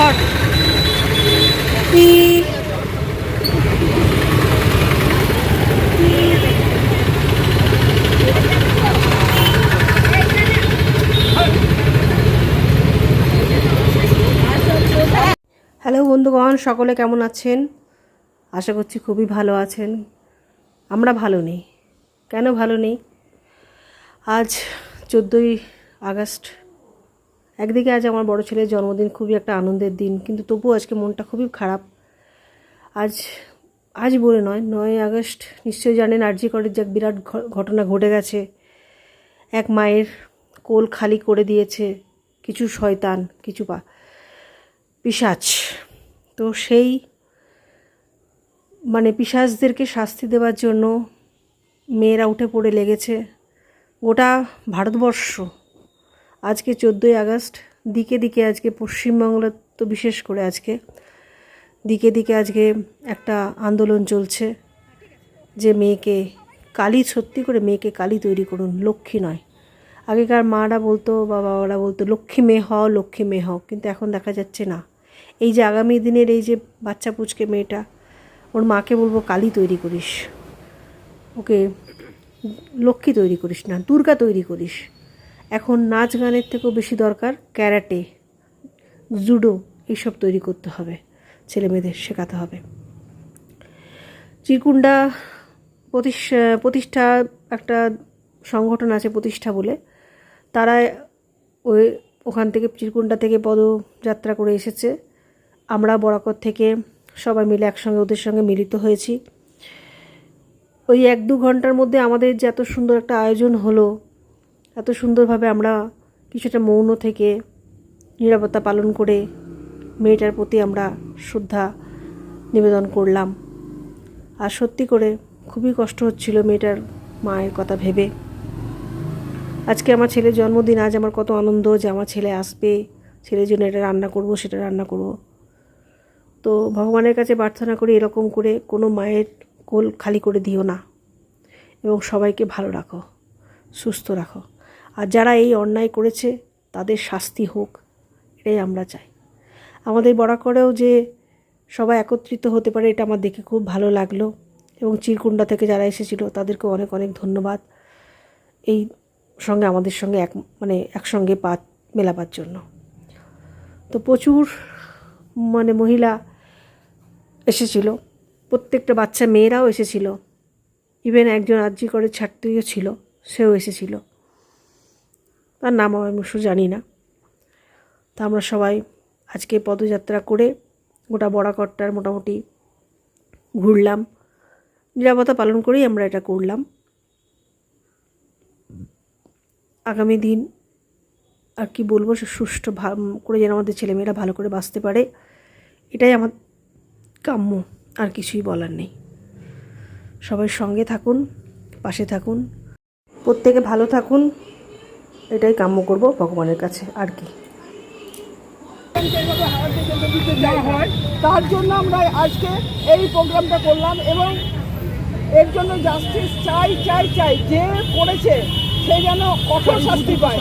ঘর। হ্যালো বন্ধুগণ, সকলে কেমন আছেন? আশা করছি খুবই ভালো আছেন। আমরা ভালো নেই। কেন ভালো নেই? আজ চোদ্দোই আগস্ট একদিকে আজ আমার বড় ছেলের জন্মদিন, খুবই একটা আনন্দের দিন, কিন্তু তবুও আজকে মনটা খুবই খারাপ। আজ আজ বলে নয় নয় আগস্ট, নিশ্চয়ই জানেন আরজি করের যে বিরাট ঘটনা ঘটে গেছে। এক মায়ের কোল খালি করে দিয়েছে কিছু শয়তান, কিছু পা, পিশাচ। তো সেই মানে পিশাচদেরকে শাস্তি দেওয়ার জন্য মেয়েরা উঠে পড়ে লেগেছে। গোটা ভারতবর্ষ আজকে চোদ্দোই আগস্ট, দিকে দিকে আজকে পশ্চিমবাংলা তো বিশেষ করে আজকে, দিকে দিকে আজকে একটা আন্দোলন চলছে যে মেয়েকে কালী, সত্যি করে মেয়েকে কালী তৈরি করুন, লক্ষ্মী নয়। আগেকার মারা বলতো বা বাবারা বলতো, লক্ষ্মী মেয়ে হও, লক্ষ্মী মেয়ে হও। কিন্তু এখন দেখা যাচ্ছে না। এই যে আগামী দিনের এই যে বাচ্চা পুচকে মেয়েটা, ওর মাকে বলব, কালী তৈরি করিস। ওকে লক্ষ্মী তৈরি করিস না, দুর্গা তৈরি করিস। এখন নাচ গানের থেকেও বেশি দরকার ক্যারাটে, জুডো এইসব তৈরি করতে হবে ছেলে মেয়েদের শেখাতে হবে। চিরকুণ্ডা প্রতিষ্ঠা একটা সংগঠন আছে প্রতিষ্ঠা বলে, তারা ওই ওখান থেকে চিরকুণ্ডা থেকে পদযাত্রা করে এসেছে। আমরা বরাকর থেকে সবাই মিলে একসঙ্গে ওদের সঙ্গে মিলিত হয়েছি। ওই এক দু ঘণ্টার মধ্যে আমাদের যে এত সুন্দর একটা আয়োজন হলো এত সুন্দরভাবে আমরা কিছুটা মৌন থেকে নিরাপত্তা পালন করে মেয়েটার প্রতি আমরা শ্রদ্ধা নিবেদন করলাম। আর সত্যি করে খুবই কষ্ট হচ্ছিল মেয়েটার মায়ের কথা ভেবে। আজকে আমার ছেলের জন্মদিন, আজ আমার কত আনন্দ যে আমার ছেলে আসবে, ছেলের জন্য এটা রান্না করব, সেটা রান্না করব। তো ভগবানের কাছে প্রার্থনা করি এরকম করে কোনো মায়ের কোল খালি করে দিও না। এবং সবাইকে ভালো রাখো, সুস্থ রাখো। আর যারা এই অন্যায় করেছে, তাদের শাস্তি হোক, এটাই আমরা চাই। আমাদের বরাকরেও যে সবাই একত্রিত হতে পারে, এটা আমার দেখে খুব ভালো লাগল এবং চিরকুণ্ডা থেকে যারা এসেছিল তাদেরকে অনেক অনেক ধন্যবাদ। এই সঙ্গে, আমাদের সঙ্গে এক মানে একসঙ্গে পা মেলাবার জন্য। তো প্রচুর মানে মহিলা এসেছিল, প্রত্যেকটা বাচ্চা মেয়েরাও এসেছিল। ইভেন একজন আর্জি করে ছাত্রীও ছিল, সেও এসেছিল। তার নাম আমি অবশ্য জানি না। তা আমরা সবাই আজকে পদযাত্রা করে গোটা বড়াকট্টার মোটামুটি ঘুরলাম। নিরাপত্তা পালন করেই আমরা এটা করলাম। আগামী দিন আর কি বলব সুষ্ঠু করে যেন আমাদের ছেলেমেয়েরা ভালো করে বাঁচতে পারে, এটাই আমার কাম্য, আর কিছুই বলার নেই। সবাই সঙ্গে থাকুন, পাশে থাকুন, প্রত্যেকে ভালো থাকুন। এটাই কাম্য করব ভগবানের কাছে, আর কি। তার জন্য আমরা আজকে এই প্রোগ্রামটা করলাম এবং এর জন্য জাস্টিস চাই চাই চাই, যে করেছে সে যেন কঠোর শাস্তি পায়।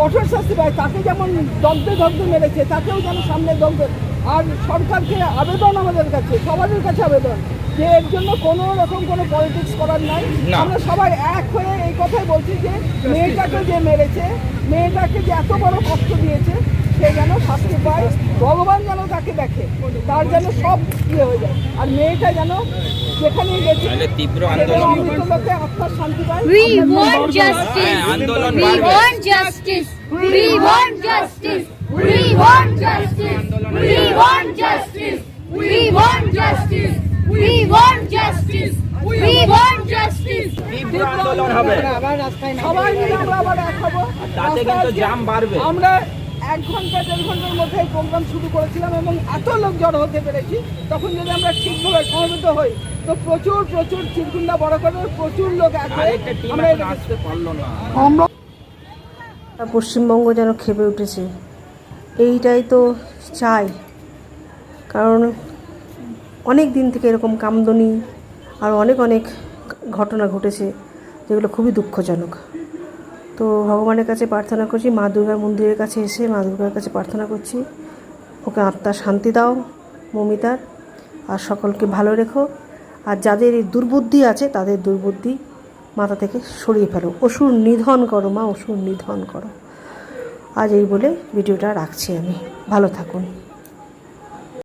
কঠোর শাস্তি পায়, তাকে যেমন দগ্ধে দগ্ধে মেরেছে, তাকেও যেন সামনে দগ্ধে আর সরকারকে আবেদন আমাদের কাছে সবাদের কাছে আবেদন। যে এর জন্য কোনো রকম কোনো পলিটিক্স করার নাই আমরা সবাই এক হয়ে এই কথাই বলছি যে মেয়েটাকে যে মেরেছে মেয়েটাকে যে এত বড় কষ্ট দিয়েছে সে যেন শাস্তি পায় ভগবান যেন তাকে দেখে তার যেন সব ইয়ে হয়ে যায় আর মেয়েটা যেন যেখানেই গেছে তাহলে তীব্র আন্দোলন লোকে আত্মার শান্তি পায় We want justice. আন্দোলন We want justice. We want justice. We want justice. We want justice. We want justice. We want justice. We want justice. তীব্র আন্দোলন হবে সবাই মিলে আমরা আবার এক হব তাতে কিন্তু জ্যাম বাড়বে। আমরা এক ঘণ্টা দেড় ঘণ্টার মধ্যে এই প্রোগ্রাম শুরু করেছিলাম এবং এত লোক জড়ো হতে পেরেছি তখন যদি আমরা ঠিকভাবে সমবেত হই তো প্রচুর প্রচুর চিরকুন্দা বড় করে প্রচুর লোক আমরা পশ্চিমবঙ্গ যেন খেপে উঠেছে এইটাই তো চাই কারণ অনেক দিন থেকে এরকম কামদনি আর অনেক অনেক ঘটনা ঘটেছে যেগুলো খুবই দুঃখজনক। তো ভগবানের কাছে প্রার্থনা করছি, মা দুর্গার মন্দিরের কাছে এসে মা দুর্গার কাছে প্রার্থনা করছি। ওকে আত্মার শান্তি দাও, মমিতার, আর সকলকে ভালো রেখো। আর যাদের এই দুর্বুদ্ধি আছে, তাদের দুর্বুদ্ধি মাথা থেকে সরিয়ে ফেলো। অসুর নিধন করো মা, অসুর নিধন করো। আজ এই বলে ভিডিওটা রাখছি আমি। ভালো থাকুন।